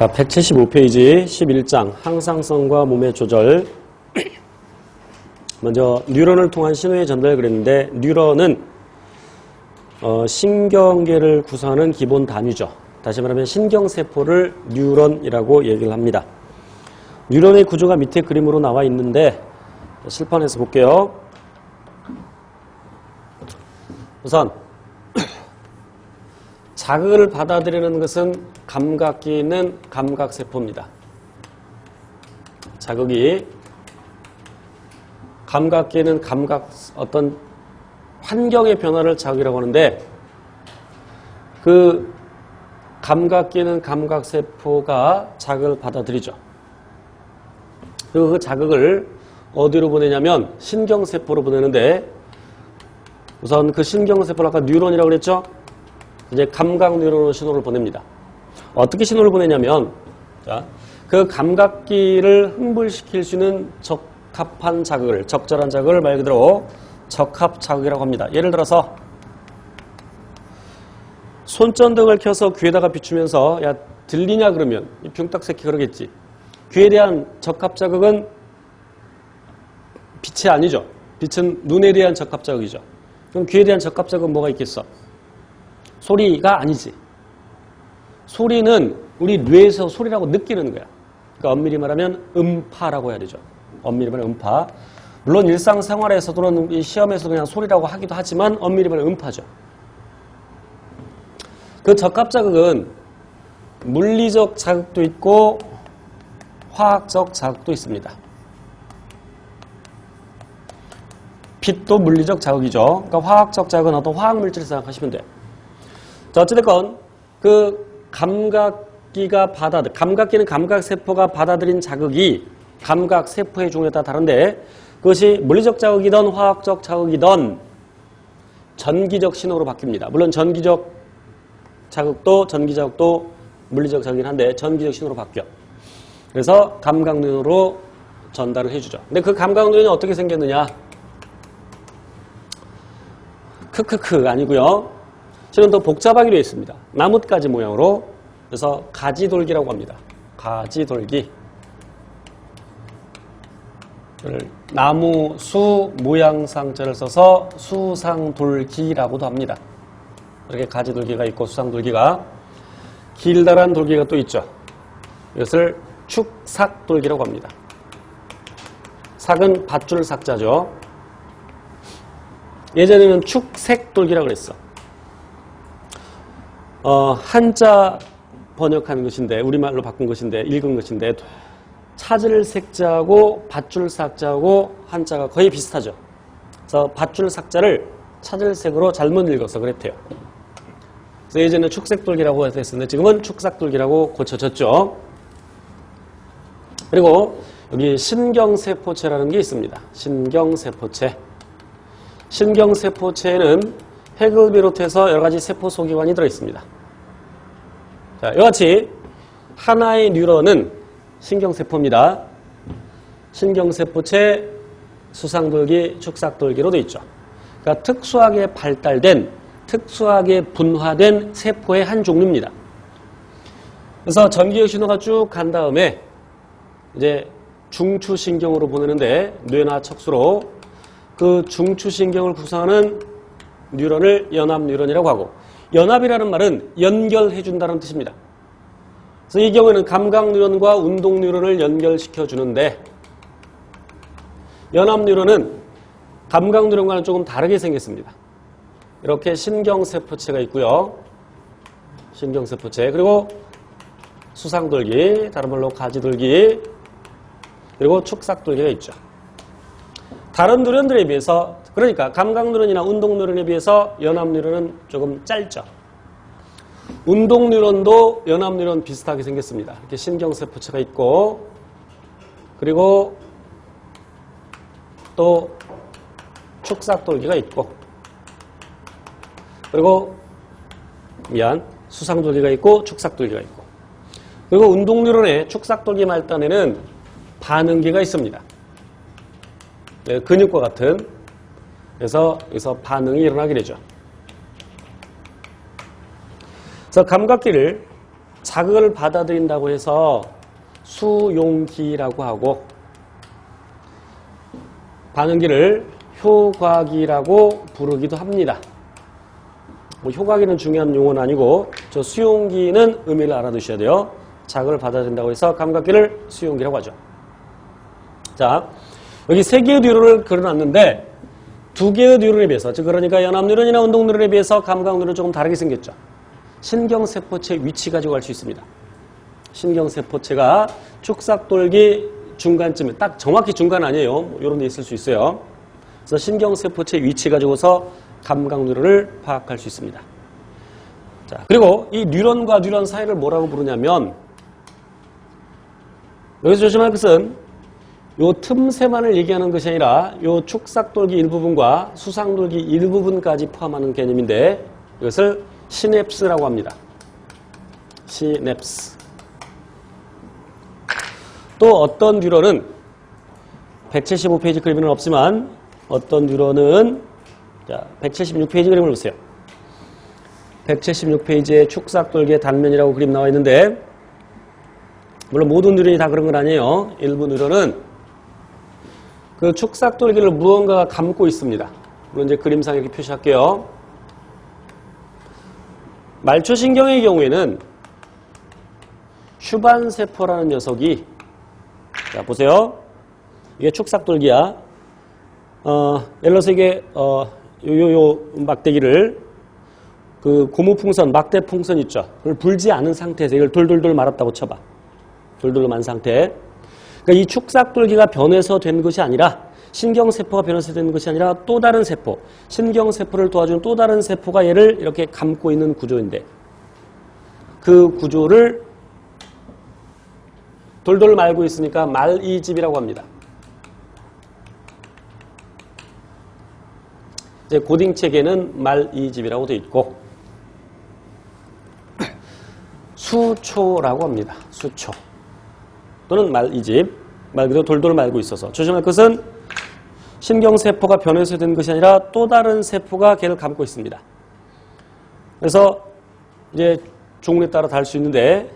자, 175페이지 11장 항상성과 몸의 조절. 먼저 뉴런을 통한 신호의 전달 그랬는데 뉴런은 어, 신경계를 구성하는 기본 단위죠. 다시 말하면 신경세포를 뉴런이라고 얘기를 합니다. 뉴런의 구조가 밑에 그림으로 나와 있는데 실판해서 볼게요. 우선 자극을 받아들이는 것은 감각기는 감각세포입니다. 자극이 감각기는 감각 어떤 환경의 변화를 자극이라고 하는데 그 감각기는 감각세포가 자극을 받아들이죠. 그리고 그 자극을 어디로 보내냐면 신경세포로 보내는데 우선 그 신경세포를 아까 뉴런이라고 그랬죠? 이제 감각 뉴런으로 신호를 보냅니다. 어떻게 신호를 보내냐면 자, 그 감각기를 흥분시킬 수 있는 적합한 자극을 적절한 자극을 말 그대로 적합 자극이라고 합니다. 예를 들어서 손전등을 켜서 귀에다가 비추면서 야 들리냐 그러면 이 병딱 새끼 그러겠지. 귀에 대한 적합 자극은 빛이 아니죠. 빛은 눈에 대한 적합 자극이죠. 그럼 귀에 대한 적합 자극은 뭐가 있겠어? 소리가 아니지. 소리는 우리 뇌에서 소리라고 느끼는 거야. 그러니까 엄밀히 말하면 음파라고 해야 되죠. 엄밀히 말하면 음파. 물론 일상생활에서도는 이 시험에서 그냥 소리라고 하기도 하지만 엄밀히 말하면 음파죠. 그 적합 자극은 물리적 자극도 있고 화학적 자극도 있습니다. 빛도 물리적 자극이죠. 그러니까 화학적 자극은 어떤 화학 물질을 생각하시면 돼요. 자, 어찌됐건 그 감각기가 받아들, 감각기는 감각세포가 받아들인 자극이 감각세포의 종류에 따라 다른데 그것이 물리적 자극이든 화학적 자극이든 전기적 신호로 바뀝니다. 물론 전기적 자극도 전기 자극도 물리적 자극이긴 한데 전기적 신호로 바뀌어. 그래서 감각눈으로 전달을 해주죠. 근데 그 감각눈이 어떻게 생겼느냐? 크크크 아니고요. 실은 더 복잡하기로 했습니다. 나뭇가지 모양으로 그래서 가지돌기라고 합니다. 가지돌기. 나무 수 모양상자를 써서 수상돌기라고도 합니다. 이렇게 가지돌기가 있고 수상돌기가 길다란 돌기가 또 있죠. 이것을 축삭돌기라고 합니다. 삭은 밧줄 삭자죠. 예전에는 축색돌기라고 그랬어. 어, 한자 번역하는 것인데 우리말로 바꾼 것인데 읽은 것인데 찾을 색자하고 밧줄 삭자하고 한자가 거의 비슷하죠. 그래서 밧줄 삭자를 찾을 색으로 잘못 읽어서 그랬대요. 그래서 예전에 축색돌기라고 했었는데 지금은 축삭돌기라고 고쳐졌죠. 그리고 여기 신경세포체라는 게 있습니다. 신경세포체. 신경세포체에 는 핵을 비롯해서 여러 가지 세포 소기관이 들어있습니다. 자, 이같이 하나의 뉴런은 신경세포입니다. 신경세포체, 수상돌기, 축삭돌기로 되어 있죠. 그러니까 특수하게 발달된, 특수하게 분화된 세포의 한 종류입니다. 그래서 전기의 신호가 쭉 간 다음에 이제 중추신경으로 보내는데 뇌나 척수로 그 중추신경을 구성하는 뉴런을 연합 뉴런이라고 하고 연합이라는 말은 연결해 준다는 뜻입니다. 그래서 이 경우에는 감각 뉴런과 운동 뉴런을 연결시켜 주는데 연합 뉴런은 감각 뉴런과는 조금 다르게 생겼습니다. 이렇게 신경세포체가 있고요. 신경세포체 그리고 수상돌기, 다른 말로 가지돌기, 그리고 축삭돌기가 있죠. 다른 누런들에 비해서 그러니까 감각 누런이나 운동 누런에 비해서 연합 누런은 조금 짧죠. 운동 누런도 연합 누런 비슷하게 생겼습니다. 이렇게 신경세포체가 있고 그리고 또 축삭돌기가 있고 그리고 미안 수상돌기가 있고 축삭돌기가 있고 그리고 운동 누런의 축삭돌기 말단에는 반응기가 있습니다. 네, 근육과 같은 그래서 여기서 반응이 일어나게 되죠. 그래서 감각기를 자극을 받아들인다고 해서 수용기라고 하고 반응기를 효과기라고 부르기도 합니다. 뭐 효과기는 중요한 용어는 아니고 저 수용기는 의미를 알아두셔야 돼요. 자극을 받아들인다고 해서 감각기를 수용기라고 하죠. 자, 여기 세 개의 뉴런을 그려놨는데 두 개의 뉴런에 비해서 즉 그러니까 연합 뉴런이나 운동 뉴런에 비해서 감각 뉴런은 조금 다르게 생겼죠. 신경세포체 위치 가지고 알 수 있습니다. 신경세포체가 축삭돌기 중간쯤에 딱 정확히 중간 아니에요. 뭐 이런 데 있을 수 있어요. 그래서 신경세포체 위치 가지고서 감각 뉴런을 파악할 수 있습니다. 자, 그리고 이 뉴런과 뉴런 사이를 뭐라고 부르냐면 여기서 조심할 것은 요 틈새만을 얘기하는 것이 아니라 요 축삭돌기 일부분과 수상돌기 일부분까지 포함하는 개념인데 이것을 시냅스라고 합니다. 시냅스. 또 어떤 뉴런은 175페이지 그림은 없지만 어떤 뉴런은 자, 176페이지 그림을 보세요. 176페이지에 축삭돌기의 단면이라고 그림 나와 있는데 물론 모든 뉴런이 다 그런 건 아니에요. 일부 뉴런은 그 축삭돌기를 무언가가 감고 있습니다. 물론 이제 그림상에 이렇게 표시할게요. 말초신경의 경우에는 슈반세포라는 녀석이 자 보세요. 이게 축삭돌기야. 어, 예를 들어서 이게 어, 요 요 요 막대기를 그 고무풍선, 막대풍선 있죠. 그걸 불지 않은 상태에서 이걸 돌돌돌 말았다고 쳐봐. 돌돌로 만 상태. 그러니까 이 축삭돌기가 변해서 된 것이 아니라 신경세포가 변해서 된 것이 아니라 또 다른 세포, 신경세포를 도와주는 또 다른 세포가 얘를 이렇게 감고 있는 구조인데 그 구조를 돌돌 말고 있으니까 말이집이라고 합니다. 이제 고딩 책에는 말이집이라고 되어 있고 수초라고 합니다. 수초 또는 말이집 말 그대로 돌돌 말고 있어서 조심할 것은 신경세포가 변해서 된 것이 아니라 또 다른 세포가 걔를 감고 있습니다. 그래서 이제 종류에 따라 다를 수 있는데